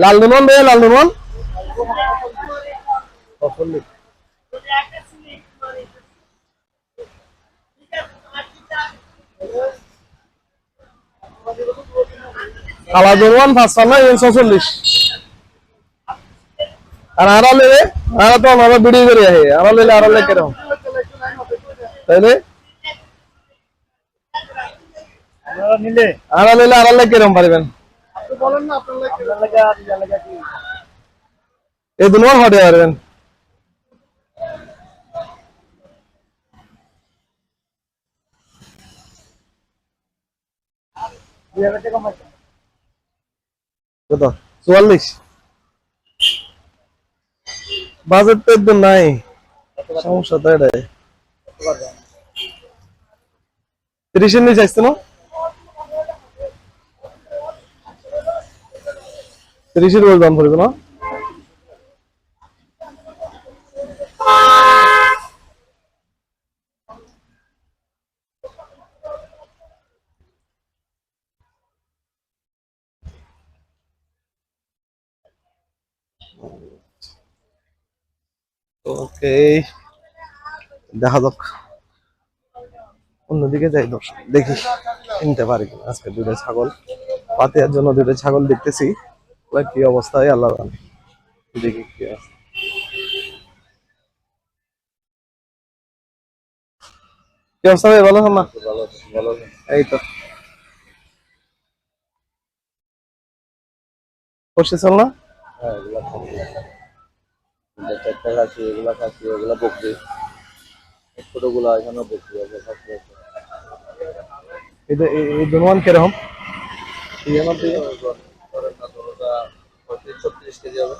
লাল দুমন ভাইয়া লাল দুমন কালা দুমন পাঁচপান্ন তিনশো চল্লিশ আর আরও লেবে আরও আহে আরও লেলে আরও লেগে রকম তাইলে নিলে আরও লেলে আরও লেগে রকম পারবেন? বলেন না আপনার লাগে। আপনার লাগে কি এই দুমন হটে পারবেন কত? চুয়াল্লিশ। বাজেট তো একদম নাই। সমস্যা তো এটাই। তিরিশের নিচে আসছে না? তিরিশের উপর দাম পড়বে না? ওকে, দেখা যাক। অন্যদিকে যাই দর্শক, দেখি কিনতে পারি আজকে দুটো ছাগল, পাতিয়ার জন্য দুটো ছাগল দেখতেছি। ওরা কি অবস্থায়? আল্লাহ জানে। দেখি কি আছে। কি অবস্থা ভাই? ভালো না? এই তো। বসে চল না? খাসি এগুলা খাসি এগুলা বকরি ছোটগুলা এখানে বকরি আছে খাসি এই কীরকম? এই ছত্রিশ কেজি হবে।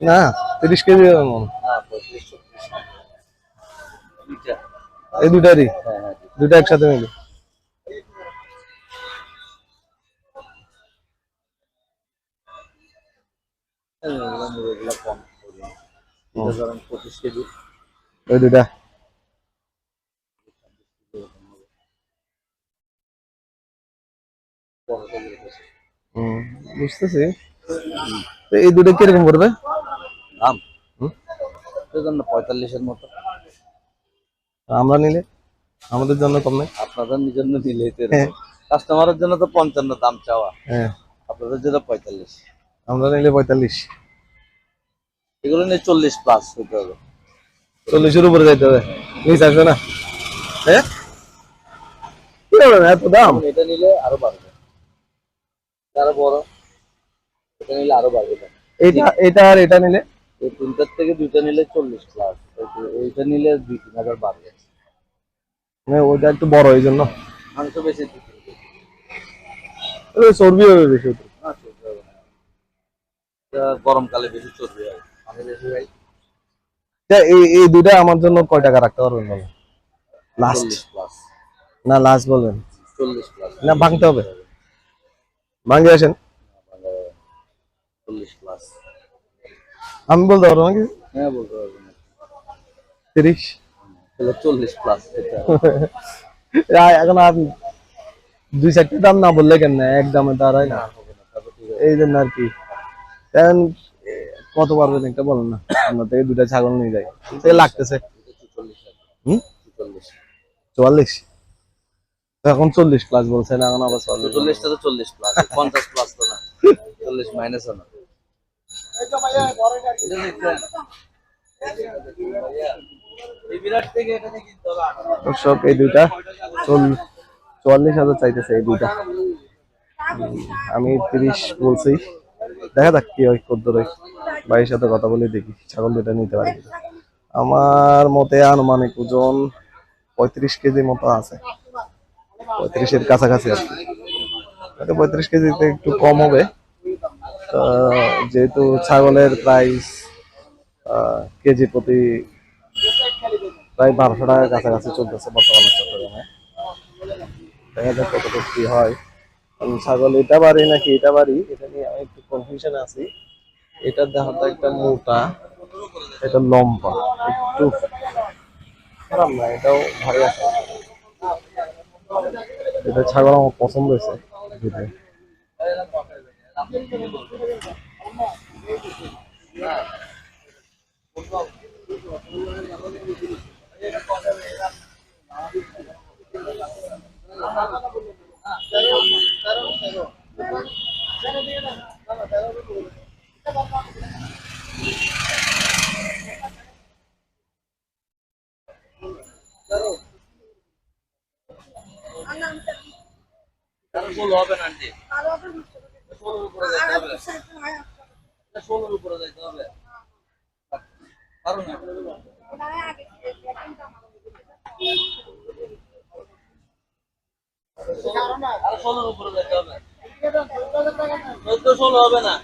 না তিরিশ কেজি এরকম। না পঁয়ত্রিশ ছত্রিশ দুইটা। এই দুটারই হ্যাঁ হ্যাঁ দুটা একসাথে মিলে। পঁচিশ কেজি। ওই দুটা বুঝতেছি। এই দুটো কীরকম করবে? দাম? জন্য পঁয়তাল্লিশের মতো। আমরা নিলে? আমাদের জন্য কম নেই? আপনাদের নিজের জন্য নিলে হ্যাঁ। কাস্টমারের জন্য তো পঞ্চান্ন দাম চাওয়া। হ্যাঁ। আপনাদের জন্য পঁয়তাল্লিশ। আমরা নিলে পঁয়তাল্লিশ। এগুলো নিয়ে চল্লিশ প্লাস হতে হবে। চল্লিশের উপরে যাইতে হবে। নিচে আসবে না। হ্যাঁ? এত দাম? এটা নিলে আরও বাড়বে। আরও বড় এটা নিলে আরও বাড়বে দাম। এটা এটা আর এটা নিলে? এই তিনটার থেকে দুইটা নিলে চল্লিশ প্লাস এইটা নিলে দুই তিন হাজার বাড়বে। মানে ওটা একটু বড় এই জন্য? মাংস বেশি। ওই চর্বি হবে বেশি গরমকালে বেশি চর্বি হয়। আমি বেশি তা এই এই দুটা আমার জন্য কয় টাকা রাখতে পারবেন বলেন? লাস্ট না লাস্ট বলবেন চল্লিশ প্লাস না ভাঙতে হবে? ভাঙে আসেন? আমি বলতে পারব নাকি? হ্যাঁ বলতে পারবেন তিরিশ? চল্লিশ প্লাস এখন আর দুই চারটে দাম না বললে কেন এক দামে দাঁড়ায় না। এই জন্য আর কি। কারণ এ, কত পারবেন একটা বলেন না। আপনার থেকে দুটা ছাগল নিয়ে যাই। লাগতেছে। চুয়াল্লিশ? এখন চল্লিশ প্লাস বলছেন এখন আবার চল্লিশ। চল্লিশটা তো চল্লিশ প্লাস পঞ্চাশ প্লাস তো না। চল্লিশ মাইনাস না এই দুইটা চুয়াল্লিশ হাজার চাইতেছে এই দুইটা। আমি তিরিশ বলছি। দেখা যাক কি হয় কদ্দুর ভাইয়ের সাথে কথা বলে দেখি ছাগল দুটা নিতে পারি। আমার মতে আনুমানিক ওজন পঁয়ত্রিশ কেজি মতো আছে। পঁয়ত্রিশের কাছাকাছি আর কি। হয়তো পঁয়ত্রিশ কেজিতে একটু কম হবে। যেহেতু ছাগলের প্রাইস কেজি প্রতি প্রায় বারোশো টাকার কাছাকাছি চলতেছে বর্তমানে চট্টগ্রামে। দেখা যাক কতটুকু কি হয়। ছাগল এটা বাড়ি নাকি এটা বাড়ি, এটা নিয়ে আমি একটু কনফিউশনে আছি। এটার দেখাটা একটা মোটা, এটা লম্বা, একটু খারাপ না, এটাও ভারী আছে। এটা ছাগল আমার পছন্দ হয়েছে দুটোই। ষোলো হবে না আন্টি। ষোলোর উপরে যেতে হবে। ষোলোর উপরে যেতে হবে পারো না? আর ষোলোর উপরে যেতে হবে। চোদ্দ, ষোলো হবে না?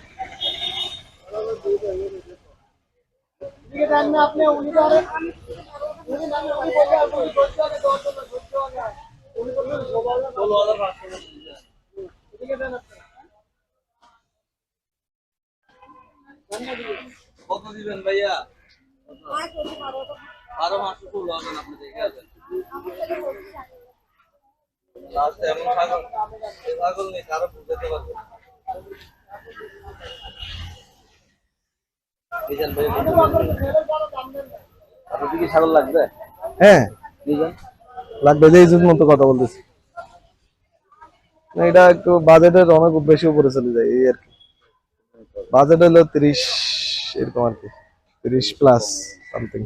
এদিকে দেন না আপনি উনি তো আরে উনি না উনি বলতে আপনি করতে হবে দশ জন করতে হবে উনি বললেন ষোলো হাজার ষোলো হাজার পাঁচশো করে দিতে হবে। এদিকে দেন আপনি কত দিবেন ভাইয়া? বারো মাসে আপনি দেখে আছেন লাস্ট এমন ছাগল ছাগল নেই কারও বুঝতে পারবে না। নিজান ভাই আপনার কি ছাগল লাগবে? হ্যাঁ। লাগবে যে মতো কথা বলতেছি। এটা একটু বাজেটের অনেক বেশি উপরে চলে যায় এই আর কি। বাজেট হলো তিরিশ এরকম আর কি। তিরিশ প্লাস সামথিং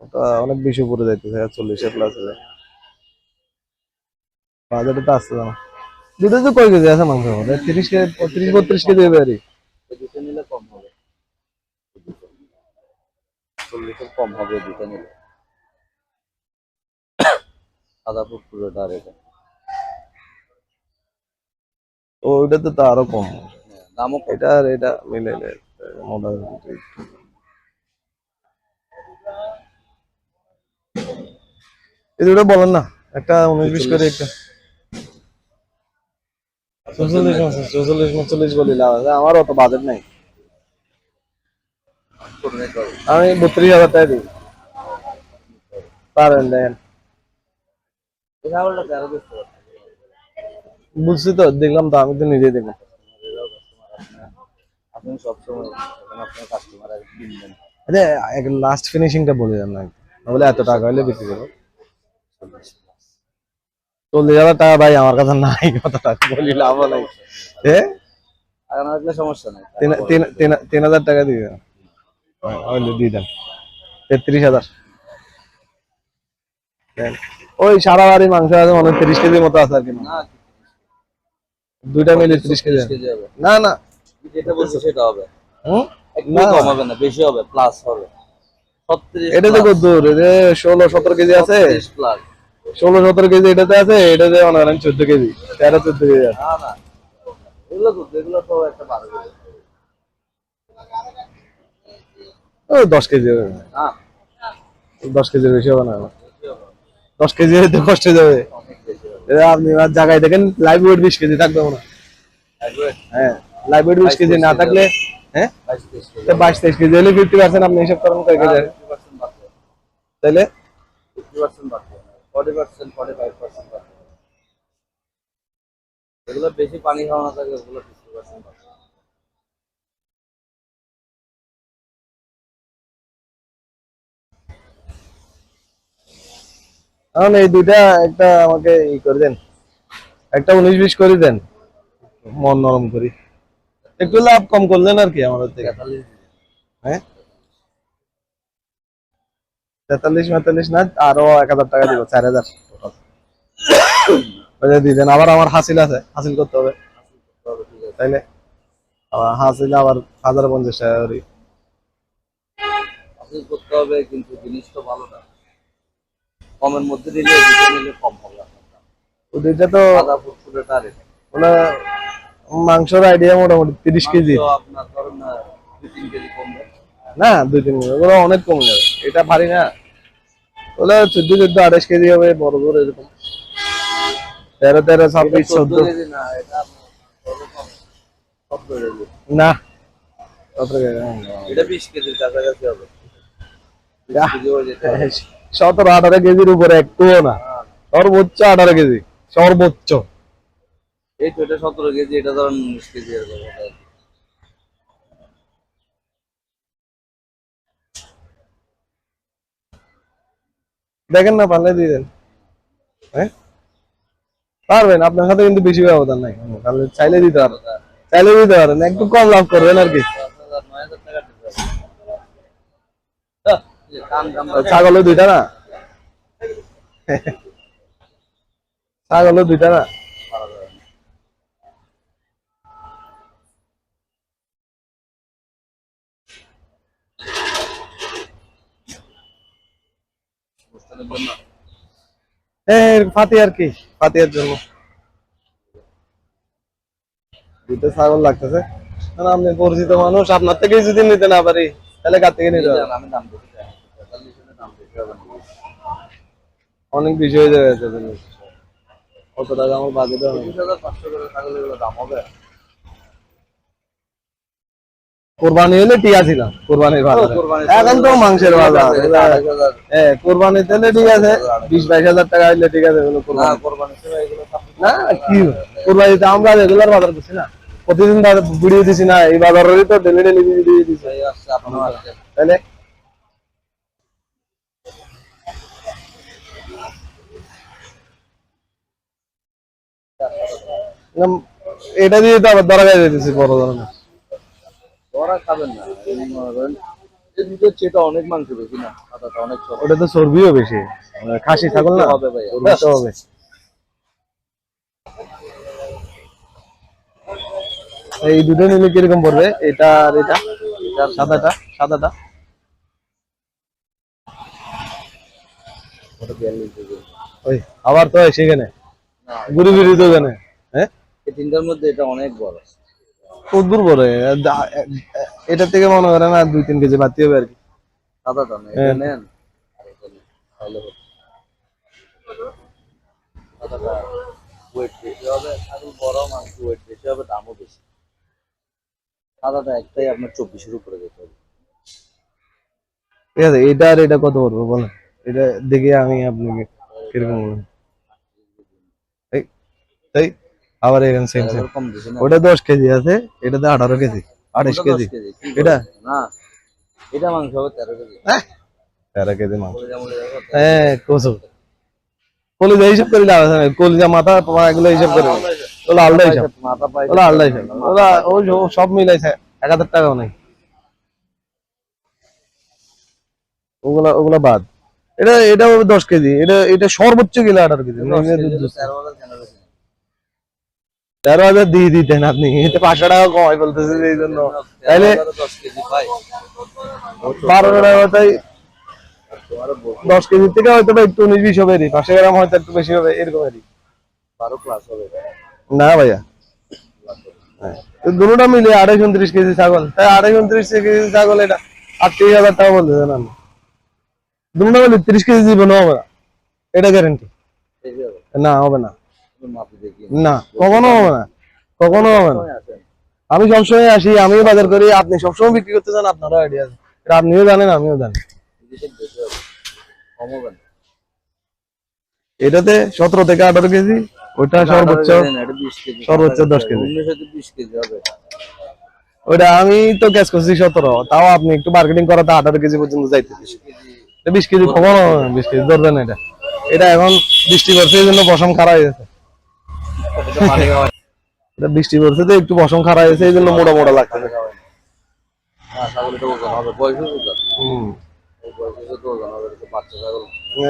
ওটা অনেক বেশি উপরে যাইতেছে চল্লিশের প্লাস হয়ে যায় বাজেটে তো দুধে তো কয় কেজি আছে মাংস মধ্যে? তিরিশ কেজি তিরিশ বত্রিশ কেজি হবে আর কি। দুটো নিলে কম হবে। চল্লিশের কম হবে দুটো নিলে। সাদা পুরোটা আর এটা। তো ওইটাতে তো আরও কম। হ্যাঁ, দামও এটা আর এটা মিলাইলে মোটামুটি এই দুটো বলেন না। একটা উনিশ বিশ করে একটা। চৌচল্লিশ মাসে চৌচল্লিশ চল্লিশ বলি লাভ আছে আমার অত বাজেট নাই। করে নিতে হবে আমি বত্রিশ হাজার টাকা দিই। পারেন দেন। এই ছাগলটা তেরো বেচতে পারবে বুঝছি তো দেখলাম তো আমি তো নিজেই দেখলাম। আপনি সবসময় আপনার কাস্টমার আগে কিনবেন আরে লাস্ট ফিনিশিংটা বলে দেন না বলে এত টাকা হলে বিক্রি করব। চল্লিশ হাজার টাকা ভাই আমার কাছে নাই কত টাকা বলি লাভ নাই। থাকলে সমস্যা নাই। তিন হাজার টাকা দিয়ে দেন। ওই দিয়ে দেন। তেত্রিশ হাজার। ওই সারা বাড়ি মাংস আছে মনে হয় তিরিশ কেজির মতো আছে আর কি। না দুইটা মিলে তিরিশ কেজি। না না যেটা বলছি সেটা হবে। হুম? একটু না। কম হবে না বেশি হবে প্লাস হবে। এটা তো দূর এটা ষোলো সতেরো কেজি আছে। প্লাস ষোলো সতেরো কেজি এটাতে আছে এটাতে মনে করেন চোদ্দ কেজি তেরো চোদ্দ কেজি আছে। না না। এগুলো তো এগুলো তো একটা বারো কেজি। দশ কেজি হবে। দশ কেজির বেশি হবে না। দশ কেজি হইতে কষ্ট যাবে। আপনি জায়গায় দেখেন লাইভ ওয়েট বিশ কেজি থাকবে না হ্যাঁ। ওয়েট বিশ কেজি না থাকলে হ্যাঁ? বাইশ তেইশ কেজি হলে ফিফটি পার্সেন্ট আপনি হিসাব করেন কয় কেজি? বেশি পানি খাওয়া না থাকে ওগুলো ফিফটি পার্সেন্ট বাড়বে এই দুইটা একটা আমাকে ই করে দেন। একটা উনিশ বিশ করে দেন। মন নরম করি। একটু লাভ কম করলেন আর কি আমাদের থেকে। হ্যাঁ? তেতাল্লিশ মেতাল্লিশ না আরও এক হাজার টাকা দিব চার হাজার। দিয়ে আবার আমার হাসিল আছে হাসিল করতে হবে। তাইলে? আবার হাসিল আবার হাজার পঞ্চাশ টাকা হাসিল করতে হবে কিন্তু জিনিসটা ভালো না। কমের মধ্যে দিলে কম হবে দাম। তো দুইটা মাংসের আইডিয়া মোটামুটি তিরিশ কেজি। না দুই তিন কেজি ওগুলো অনেক কমে যাবে। এটা ভারী না। ওগুলো চোদ্দ চোদ্দ আঠাশ কেজি হবে বড় বড় এরকম। তেরো তেরো ছাব্বিশ চোদ্দ না? সতেরো হ্যাঁ। হয়ে আঠারো কেজির উপরে একটুও না। সর্বোচ্চ আঠারো কেজি সর্বোচ্চ। এই তো এটা সতেরো কেজি এটা ধরেন উনিশ কেজি এরকম দেখেন না পারলে দিয়ে দেন। হ্যাঁ? পারবেন আপনার সাথে কিন্তু বেশি ব্যবধান নাই। তাহলে চাইলে দিতে পারেন। চাইলে দিতে পারেন একটু কম লাভ করবেন আর কি। কামড়া ছাগলের দুইটা না? ছাগলের দুইটা না পারা যাবে না। অনুষ্ঠানের জন্য কি। ফাতিয়ার জন্য। দুটো ছাগল লাগতেছে। আপনি পরিচিত মানুষ আপনার থেকে যদি নিতে না পারি তাহলে কার থেকে নিতে আমি দাম। অনেক বেশি হয়ে যাবে কত টাকা আমার বাজেট হবে? দাম হবে। কোরবানি হলে টিয়া ছিল কোরবানির বাজার। এখন তো মাংসের বাজার। হ্যাঁ। কোরবানি তেলে ঠিক আছে বিশ বাইশ হাজার টাকা হইলে ঠিক আছে এগুলো না কি কোরবানিতে আমরা রেগুলার বাজার করছি না। প্রতিদিন ভিডিও দিছি না এই বাজারেরই তো ডেলি ডেলি ভিডিও দিছি। আসছে তাহলে? এটা দিয়ে তো আবার দরা গায়ে দিতেছি বড় ধরনের। খাবেন না এই দুধের অনেক মাংস বেশি না অনেক ওটা তো চর্বিও বেশি। মানে খাসি ছাগল না? হবে ভাই হবে। এই দুটো নিলে কীরকম পড়বে? এটা আর এটা? সাদাটা। সাদাটা? ওই আবার তো সেখানে। ঘুরি ফিরি তো ওখানে হ্যাঁ এই তিনটার মধ্যে এটা অনেক বড়। কদ্দুর বড় এটা থেকে মনে করেন আর দুই তিন কেজি বাড়তি হবে আর কি। না এটা হ্যাঁ। নেন। আর ওয়েট বেশি হবে ছাগল বড় মাংস ওয়েট বেশি হবে দামও বেশি। সাদাটা একটাই আপনার চব্বিশের উপরে যেতে হবে। ঠিক আছে এটা আর এটা কত পড়বে বলেন? এটা দেখে আমি আপনাকে কীরকম বলবেন এই তাই আবার এখানে সেম সেম ওটা দশ কেজি আছে এটাতে আঠারো কেজি আঠাশ কেজি। এটা? না এটা মাংস তেরো কেজি। তেরো কেজি মাংস। হ্যাঁ কসু কলিজা হিসাব করে লাভ আছে না? কলিজা মাথা পা এগুলো হিসাব করে। ওগুলো আলাদা হিসাব। ওগুলো আলাদা হিসাব। ও সব মিলাইছে এক হাজার টাকাও নাই। ওগুলা ওগুলা বাদ। এটা এটা দশ কেজি। এটা এটা সর্বোচ্চ গেলে আঠারো কেজি দশ নইলে কেজি দুধ হলে দুধ। তেরো হাজার দিয়ে দিতেন আপনি। এটা পাঁচশো টাকা কমাই বলতেছে এই জন্য। তাইলে তেরো হাজারে দশ কেজি বারো টাকা তাই দশ কেজি থেকে হয়তো বা একটু উনিশ বিশ হবে পাঁচশো গ্রাম হয়তো একটু বেশি হবে এরকম বারো প্লাস হবে। না ভাইয়া। হ্যাঁ। দুটোটা মিলে আড়াইশো উনত্রিশ কেজি ছাগল। তাই আড়াইশো উনত্রিশ কেজি ছাগল এটা আটত্রিশ হাজার টাকা বলতেছেন আমি দুটো মিলে তিরিশ কেজি জীবনে হবে না। এটা গ্যারেন্টি হবে। না হবে না। না কখনো হবে না কখনো হবে না। আমি সবসময় আসি আমিও বাজার করি আপনি সবসময় বিক্রি করতে চান আপনারও আইডিয়া আছে। এটা আপনিও জানেন আমিও জানি। এটাতে সতেরো থেকে আঠারো কেজি ওটা সর্বোচ্চ সর্বোচ্চ দশ কেজি। ওটা আমি তো গ্যাস করছি সতেরো তাও আপনি একটু মার্কেটিং করাতে আঠারো কেজি পর্যন্ত যাইতে বিশ কেজি। এটা বিশ কেজি কখনো হবে বিশ কেজি ধরবেন এটা। এটা এখন বৃষ্টি পড়ছে এই জন্য বসম খারাপ হয়ে গেছে এটা বৃষ্টি পড়ছে তো একটু বসম খারাপ হয়েছে এই জন্য মোটা মোটা লাগছে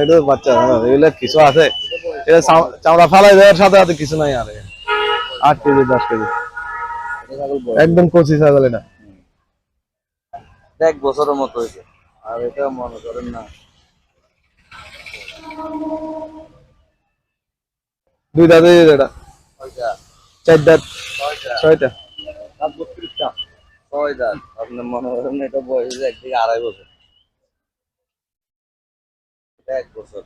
এটা বাচ্চা হ্যাঁ, এগুলো কিছু আছে। এটা চামড়া ফালাই দেওয়ার সাথে সাথে কিছু নাই আর। আট কেজি দশ কেজি। একদম কচি ছাগল এটা। এক বছরের মতো হয়েছে। আর এটা মনে করেন না। দুই দাদা এটা। চার দাঁত ছয়টা। ছয় দাঁত আপনার মনে করেন এটা বয়স একদিকে আড়াই বছর। এক বছর।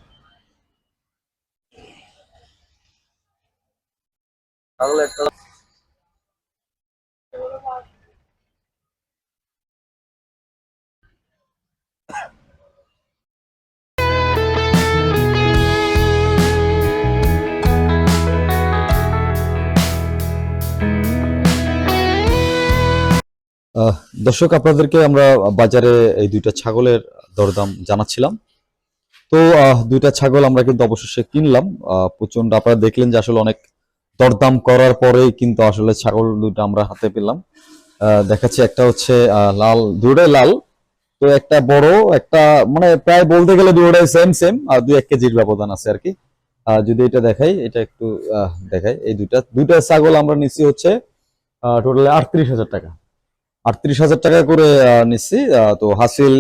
তাহলে একটা দর্শক, আপনাদেরকে আমরা বাজারে এই দুইটা ছাগলের দরদাম জানাচ্ছিলাম। তো দুইটা ছাগল আমরা কিন্তু অবশেষে কিনলাম। প্রচণ্ড আপনারা দেখলেন যে আসলে অনেক দরদাম করার পরেই কিন্তু আসলে ছাগল দুইটা আমরা হাতে পেলাম। দেখাচ্ছি, একটা হচ্ছে লাল দুটাই লাল। তো একটা বড়, একটা মানে প্রায় বলতে গেলে দুটাই সেম সেম আর দুই এক কেজির ব্যবধান আছে আর কি। যদি এটা দেখাই, এটা একটু দেখাই। এই দুইটা দুইটা ছাগল আমরা নিচ্ছি হচ্ছে টোটালি আটত্রিশ হাজার টাকা। আটত্রিশ হাজার টাকা করে নিচ্ছি। তো হাসিল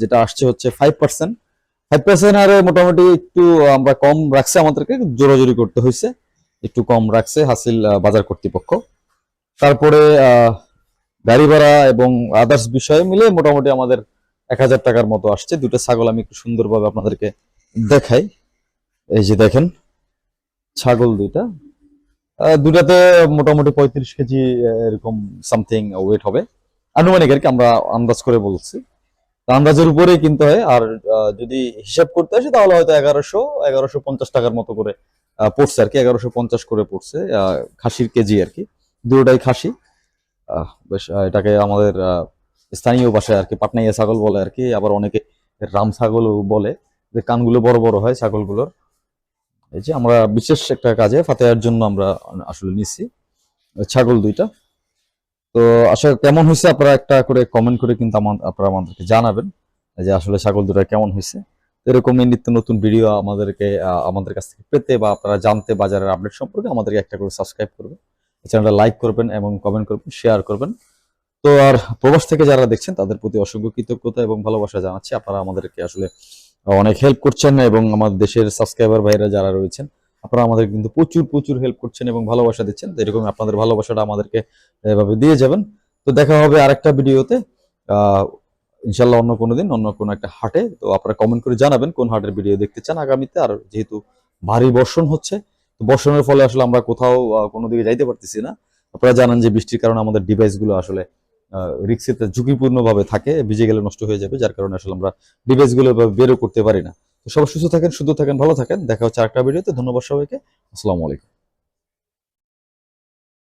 যেটা আসছে হচ্ছে ফাইভ পার্সেন্ট ফাইভ পার্সেন্ট হারে মোটামুটি একটু আমরা কম রাখছে আমাদেরকে জোরাজোরি করতে হয়েছে। একটু কম রাখছে হাসিল বাজার কর্তৃপক্ষ। তারপরে গাড়ি ভাড়া এবং আদার্স বিষয় মিলে মোটামুটি আমাদের এক হাজার টাকার মতো আসছে। দুটো ছাগল আমি একটু সুন্দরভাবে আপনাদেরকে দেখাই। এই যে দেখেন, ছাগল দুইটা। দুটাতে মোটামুটি পঁয়ত্রিশ কেজি এরকম সামথিং ওয়েট হবে। আনুমানিক আর কি আমরা আন্দাজ করে বলছি। আন্দাজের উপরে কিনতে হয়, আর যদি হিসাব করতে আসে তাহলে হয়তো এগারোশো এগারোশো পঞ্চাশ টাকার মতো করে পড়ছে আর কি, এগারোশো পঞ্চাশ করে পড়ছে খাসির কেজি আর কি, দুটোটাই খাসি। বেশ এটাকে আমাদের স্থানীয় ভাষায় আর কি, পাটনাইয়া ছাগল বলে আর কি, আবার অনেকে রাম ছাগলও বলে, যে কানগুলো বড় বড় হয় ছাগলগুলোর। এই যে আমরা বিশেষ একটা কাজে ফাতেহার জন্য আমরা আসলে নিচ্ছি ছাগল দুইটা। তো আসলে কেমন হয়েছে? আপনারা একটা করে কমেন্ট করে কিন্তু আপনারা আমাদেরকে জানাবেন যে আসলে ছাগল দুটা কেমন হয়েছে। এরকমই নিত্য নতুন ভিডিও আমাদেরকে আমাদের কাছ থেকে পেতে বা আপনারা জানতে বাজারের আপডেট সম্পর্কে আমাদেরকে একটা করে সাবস্ক্রাইব করবেন। চ্যানেলটা লাইক করবেন এবং কমেন্ট করবেন শেয়ার করবেন। তো আর প্রবাস থেকে যারা দেখছেন, তাদের প্রতি অসংখ্য কৃতজ্ঞতা এবং ভালোবাসা জানাচ্ছি। আপনারা আমাদেরকে আসলে অনেক হেল্প করছেন এবং আমাদের দেশের সাবস্ক্রাইবার ভাইরা যারা রয়েছেন আপনারা আমাদের কিন্তু প্রচুর প্রচুর হেল্প করছেন এবং ভালোবাসা দিচ্ছেন। তো এরকম আপনাদের ভালোবাসাটা আমাদেরকে এভাবে দিয়ে যাবেন। তো দেখা হবে আরেকটা ভিডিওতে। ইনশাল্লাহ অন্য কোনো দিন, অন্য কোনো একটা হাটে। তো আপনারা কমেন্ট করে জানাবেন কোন হাটের ভিডিও দেখতে চান আগামীতে। আর যেহেতু ভারী বর্ষণ হচ্ছে, তো বর্ষণের ফলে আসলে আমরা কোথাও কোনো দিকে যাইতে পারতেছি না। আপনারা জানেন যে বৃষ্টির কারণে আমাদের ডিভাইসগুলো আসলে রিক্সিতে ঝুঁকিপূর্ণভাবে থাকে, ভিজে গেলে নষ্ট হয়ে যাবে, যার কারণে আসলে আমরা ডিভাইসগুলো বেরও করতে পারি না। সবাই সুস্থ থাকেন, সুন্দর থাকেন, ভালো থাকেন। দেখা হচ্ছে আরেকটা ভিডিওতে। ধন্যবাদ সবাইকে। আসসালামু আলাইকুম।